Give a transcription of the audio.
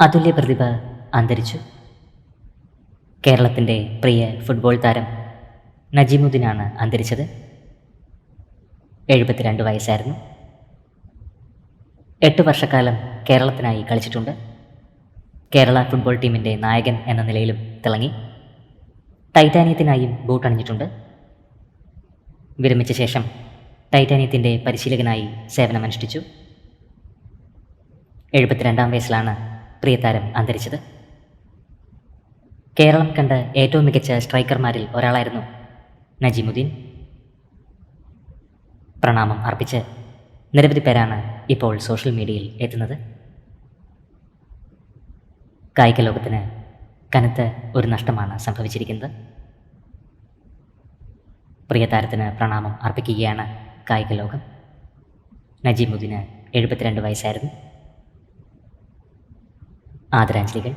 അതുല്യ പ്രതിഭ അന്തരിച്ചു. കേരളത്തിന്റെ പ്രിയ ഫുട്ബോൾ താരം നജീമുദ്ദീനാണ് അന്തരിച്ചത്. എഴുപത്തിരണ്ട് വയസ്സായിരുന്നു. എട്ട് വർഷക്കാലം കേരളത്തിനായി കളിച്ചിട്ടുണ്ട്. കേരള ഫുട്ബോൾ ടീമിന്റെ നായകൻ എന്ന നിലയിലും തിളങ്ങി. ടൈറ്റാനിയത്തിനായും ബൂട്ടണിഞ്ഞിട്ടുണ്ട് വിരമിച്ച ശേഷം ടൈറ്റാനിയത്തിന്റെ പരിശീലകനായി സേവനമനുഷ്ഠിച്ചു. എഴുപത്തിരണ്ടാം വയസ്സിലാണ് പ്രിയതാരം അന്തരിച്ചത്. കേരളം കണ്ട ഏറ്റവും മികച്ച സ്ട്രൈക്കർമാരിൽ ഒരാളായിരുന്നു നജീമുദ്ദീൻ. പ്രണാമം അർപ്പിച്ച് നിരവധി പേരാണ് ഇപ്പോൾ സോഷ്യൽ മീഡിയയിൽ എത്തുന്നത്. കായിക ലോകത്തിന് കനത്ത ഒരു നഷ്ടമാണ് സംഭവിച്ചിരിക്കുന്നത്. പ്രിയതാരത്തിന് പ്രണാമം അർപ്പിക്കുകയാണ് കായിക ലോകം. നജീമുദ്ദീന് എഴുപത്തിരണ്ട് വയസ്സായിരുന്നു. ആദരാഞ്ജലികൾ.